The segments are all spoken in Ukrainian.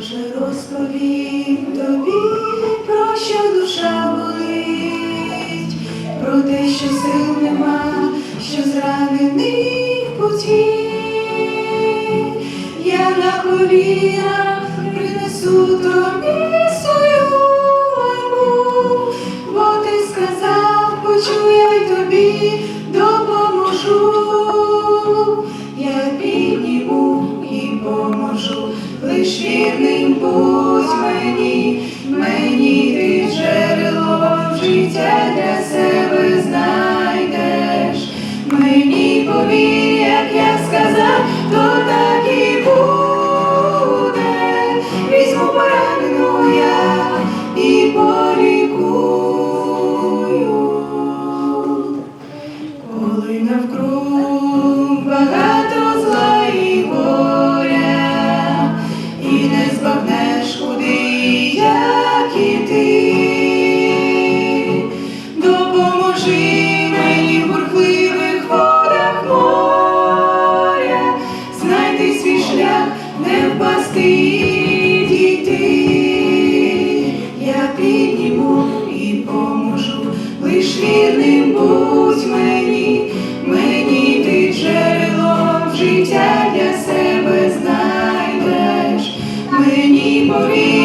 Боже, розповім тобі, про що душа болить, про те, що сил нема, що зранений путі. Я на колінах принесу тобі свою любов, бо ти сказав, почуй тобі допоможу. Лиш вірним Поможи мені в бурхливих водах моря, знайти свій шлях, не впасти і дійти, я підніму і поможу, лиш вірним будь мені, мені ти джерелом життя для себе знайдеш, мені повір.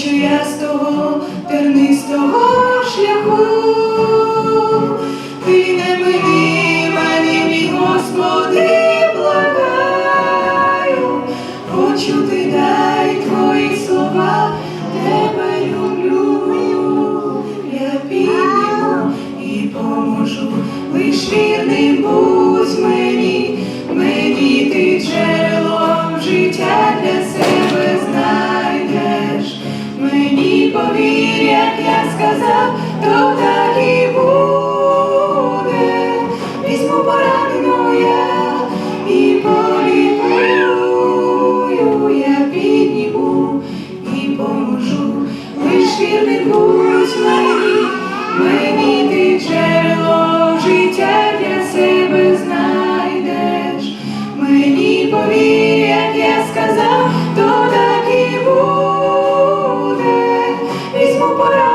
хочу я з того терни. і поможу, лиш вірний будь мені, мені ти джерело життя для себе знайдеш, мені повір, як я сказав, то так і буде. Візьму пора.